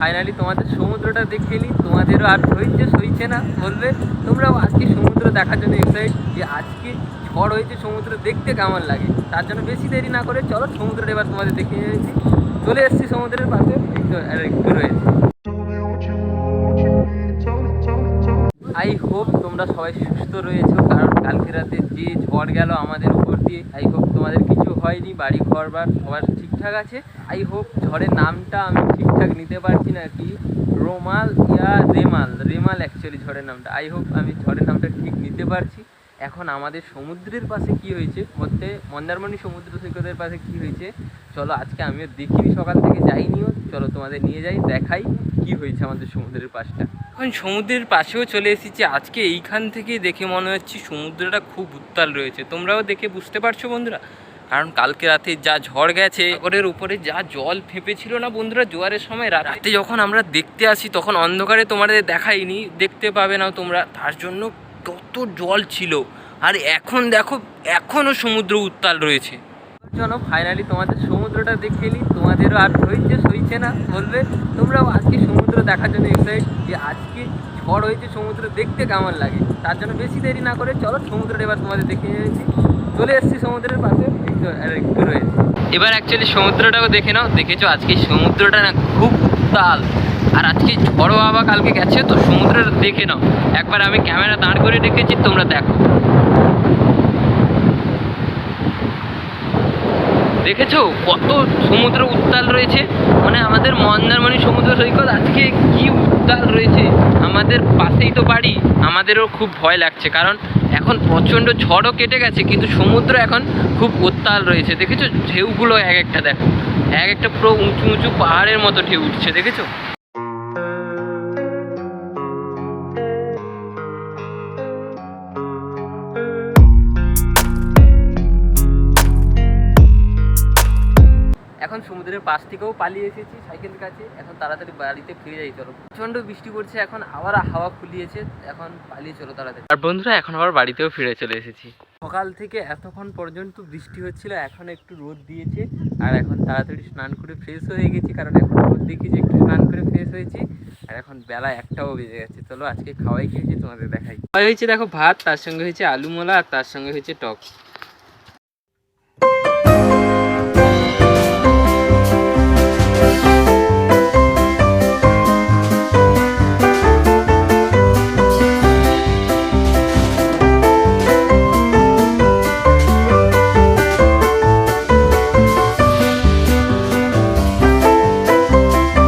Finally তোমাদের সমুদ্রটা দেখে নিই। তোমাদেরও আর ধৈর্য সইছে না, বলবে, তোমরাও আজকে সমুদ্র দেখার জন্য এক্সাইট যে আজকে ঝড় হয়েছে, সমুদ্র দেখতে কেমন লাগে? তার জন্য বেশি দেরি না করে চলো সমুদ্রটা এবার তোমাদের দেখে নিয়েছি চলে এসেছি সমুদ্রের পাশে, একটু রয়েছে। আই হোপ তোমরা সবাই সুস্থ রয়েছো, কারণ কালকে রাতে যে ঝড় গেল আমাদের উপর দিয়ে আই হোপ তোমাদের কিছু হয়নি বাড়ি ঘর বার সবার ঠিকঠাক আছে। আই হোপ ঝড়ের নামটা আমি ঠিকঠাক নিতে পারছি না কি? Romal, yeah Remal Remal actually ঝড়ের নামটা। আই হোপ আমি ঝড়ের নামটা ঠিক নিতে পারছি। এখন আমাদের সমুদ্রের পাশে কি হয়েছে? মধ্যে মন্দারমণি সমুদ্র সৈকতের পাশে কি হয়েছে? চলো আজকে আমিও দেখিনি, সকাল থেকে যাইনিও। চলো তোমাদের নিয়ে যাই, দেখাই কি হয়েছে আমাদের সমুদ্রের পাশটা। এখন সমুদ্রের পাশেও চলে এসেছি। আজকে এইখান থেকে দেখে মনে হচ্ছে সমুদ্রটা খুব উত্তাল রয়েছে। তোমরাও দেখে বুঝতে পারছ বন্ধুরা। কারণ কালকে রাতে যা ঝড় গেছে ওরের উপরে যা জল ফেঁপেছিল না বন্ধুরা জোয়ারের সময়, রাতে যখন আমরা দেখতে আসি, তখন অন্ধকারে তোমাদের দেখাইনি, দেখতে পাবে না তোমরা। তার জন্য কত জল ছিল। আর এখন দেখো এখনও সমুদ্র উত্তাল রয়েছে। চলো ফাইনালি তোমাদের সমুদ্রটা দেখে নিই। তোমাদেরও আর ধৈর্য সইছে না, বলবে। তোমরাও আজকে সমুদ্র দেখার জন্য এক্সাইট যে আজকে ঝড় হয়েছে, সমুদ্র দেখতে কেমন লাগে। তার জন্য বেশি দেরি না করে চলো, সমুদ্রটা এবার তোমাদের দেখে নিয়েছি চলে এসেছি সমুদ্রের পাশে। একটু রয়েছে। এবার অ্যাকচুয়ালি সমুদ্রটাও দেখে নাও। দেখেছ, আজকে সমুদ্রটা না খুব উত্তাল। আর আজকে ঝড়ো হাওয়া কালকে গেছে, তো সমুদ্রটা দেখে নাও। একবার আমি ক্যামেরা দাঁড় করে রেখেছি, তোমরা দেখো। দেখেছ, কত সমুদ্র উত্তাল রয়েছে? মানে আমাদের মন্দারমণি সমুদ্র সৈকত আজকে কি উত্তাল রয়েছে? আমাদের পাশেই তো বাড়ি, আমাদেরও খুব ভয় লাগছে। কারণ এখন প্রচণ্ড ঝড়ও কেটে গেছে, কিন্তু সমুদ্র এখন খুব উত্তাল রয়েছে। দেখেছ? ঢেউগুলো এক একটা দেখো। এক একটা পুরো উঁচু উঁচু পাহাড়ের মতো ঢেউ উঠছে, দেখেছ? সমুদ্রের পাশ থেকেও পালিয়ে এসেছি সাইকেল কাছে। এখন তাড়াতাড়ি বাড়িতে ফিরে যাই চলো। প্রচণ্ড বৃষ্টি পড়ছে এখন আবার হাওয়া খুলিয়েছে এখন পালিয়ে চলো তাড়াতাড়ি। আর বন্ধুরা এখন আবার বাড়িতেও ফিরে চলে এসেছি। সকাল থেকে এতক্ষণ পর্যন্ত বৃষ্টি হচ্ছিল এখন একটু রোদ দিয়েছে আর এখন তাড়াতাড়ি স্নান করে ফ্রেশ হয়ে গেছি কারণ এখন রোদ দেখি যে একটু স্নান করে ফ্রেশ হয়েছি আর এখন বেলা একটাও বেজে গেছে। চলো আজকে খাওয়াই খেয়েছি তোমাদের দেখাই। খাওয়াই হয়েছে দেখো ভাত তার সঙ্গে হয়েছে আলু মোলা আর তার সঙ্গে হয়েছে টক।